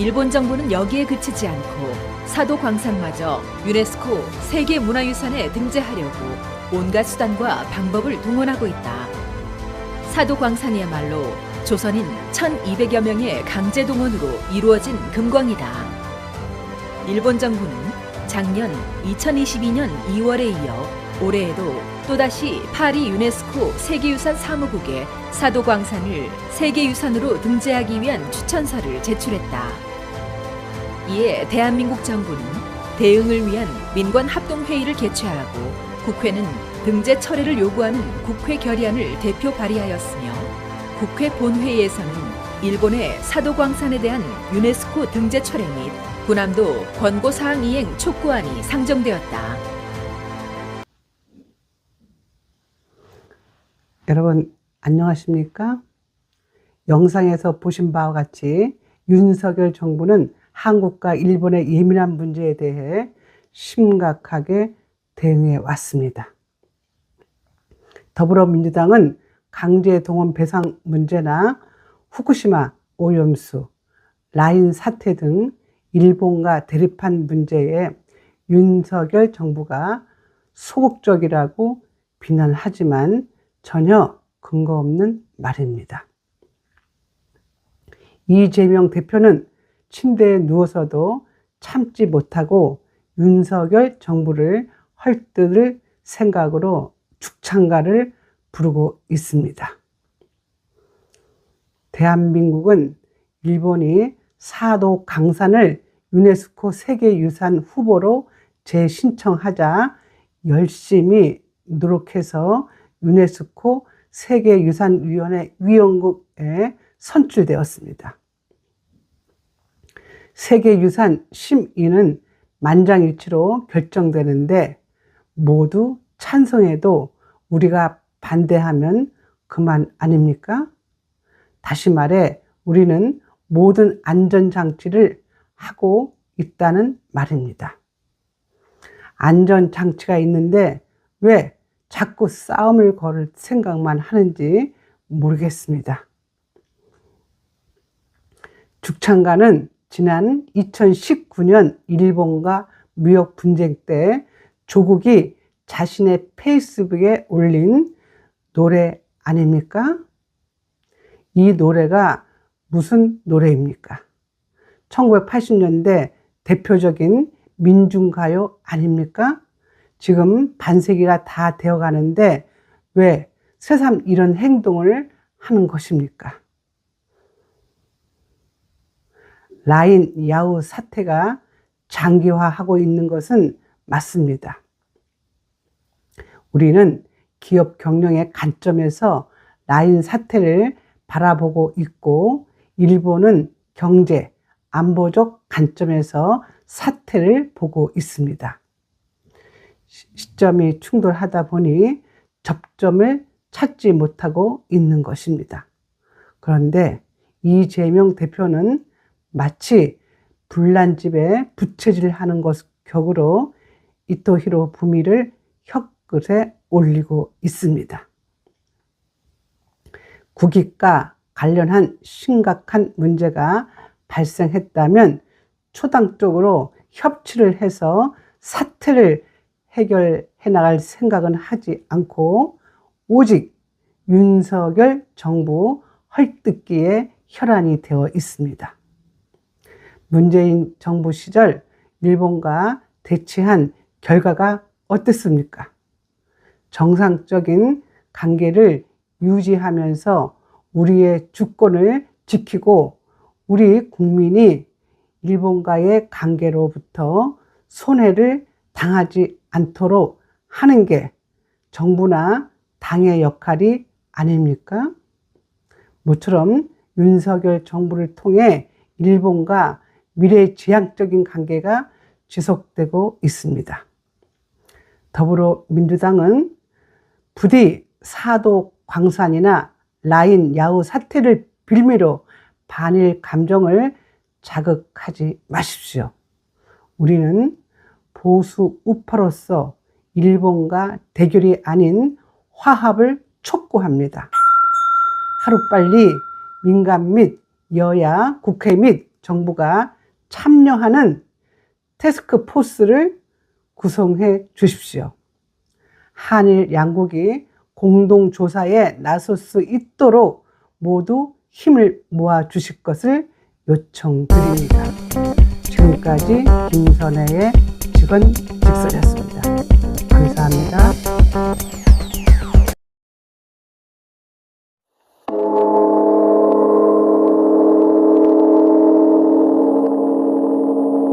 일본 정부는 여기에 그치지 않고 사도 광산마저 유네스코 세계 문화유산에 등재하려고 온갖 수단과 방법을 동원하고 있다. 사도 광산이야말로 조선인 1200여 명의 강제 동원으로 이루어진 금광이다. 일본 정부는 작년 2022년 2월에 이어 올해에도 또다시 파리 유네스코 세계유산 사무국에 사도광산을 세계유산으로 등재하기 위한 추천서를 제출했다. 이에 대한민국 정부는 대응을 위한 민관 합동회의를 개최하고 국회는 등재 철회를 요구하는 국회 결의안을 대표 발의하였으며 국회 본회의에서는 일본의 사도광산에 대한 유네스코 등재 철회 및 군함도 권고사항 이행 촉구안이 상정되었다. 여러분 안녕하십니까? 영상에서 보신 바와 같이 윤석열 정부는 한국과 일본의 예민한 문제에 대해 심각하게 대응해 왔습니다. 더불어민주당은 강제 동원 배상 문제나 후쿠시마 오염수, 라인 사태 등 일본과 대립한 문제에 윤석열 정부가 소극적이라고 비난하지만 전혀 근거 없는 말입니다. 이재명 대표는 침대에 누워서도 참지 못하고 윤석열 정부를 헐뜯을 생각으로 죽창가를 부르고 있습니다. 대한민국은 일본이 사도 강산을 유네스코 세계유산 후보로 재신청하자 열심히 노력해서 유네스코 세계유산위원회 위원국에 선출되었습니다. 세계유산 심의는 만장일치로 결정되는데 모두 찬성해도 우리가 반대하면 그만 아닙니까? 다시 말해 우리는 모든 안전장치를 하고 있다는 말입니다. 안전장치가 있는데 왜 자꾸 싸움을 걸을 생각만 하는지 모르겠습니다. 죽창가는 지난 2019년 일본과 무역 분쟁 때 조국이 자신의 페이스북에 올린 노래 아닙니까? 이 노래가 무슨 노래입니까? 1980년대 대표적인 민중가요 아닙니까? 지금 반세기가 다 되어 가는데 왜 새삼 이런 행동을 하는 것입니까? 라인 야후 사태가 장기화하고 있는 것은 맞습니다. 우리는 기업 경영의 관점에서 라인 사태를 바라보고 있고 일본은 경제, 안보적 관점에서 사태를 보고 있습니다. 시점이 충돌하다 보니 접점을 찾지 못하고 있는 것입니다. 그런데 이재명 대표는 마치 불난집에 부채질 하는 것 격으로 이토히로 부미를 혀끝에 올리고 있습니다. 국익과 관련한 심각한 문제가 발생했다면 초당적으로 협치를 해서 사태를 해결해 나갈 생각은 하지 않고 오직 윤석열 정부 헐뜯기에 혈안이 되어 있습니다. 문재인 정부 시절 일본과 대치한 결과가 어땠습니까? 정상적인 관계를 유지하면서 우리의 주권을 지키고 우리 국민이 일본과의 관계로부터 손해를 당하지 않도록 하는 게 정부나 당의 역할이 아닙니까? 모처럼 윤석열 정부를 통해 일본과 미래지향적인 관계가 지속되고 있습니다. 더불어민주당은 부디 사도 광산이나 라인 야후 사태를 빌미로 반일 감정을 자극하지 마십시오. 우리는 보수 우파로서 일본과 대결이 아닌 화합을 촉구합니다. 하루빨리 민간 및 여야 국회 및 정부가 참여하는 태스크 포스를 구성해 주십시오. 한일 양국이 공동 조사에 나설 수 있도록 모두 힘을 모아 주실 것을 요청드립니다. 지금까지 김선혜의 직원 직설이었습니다. 감사합니다.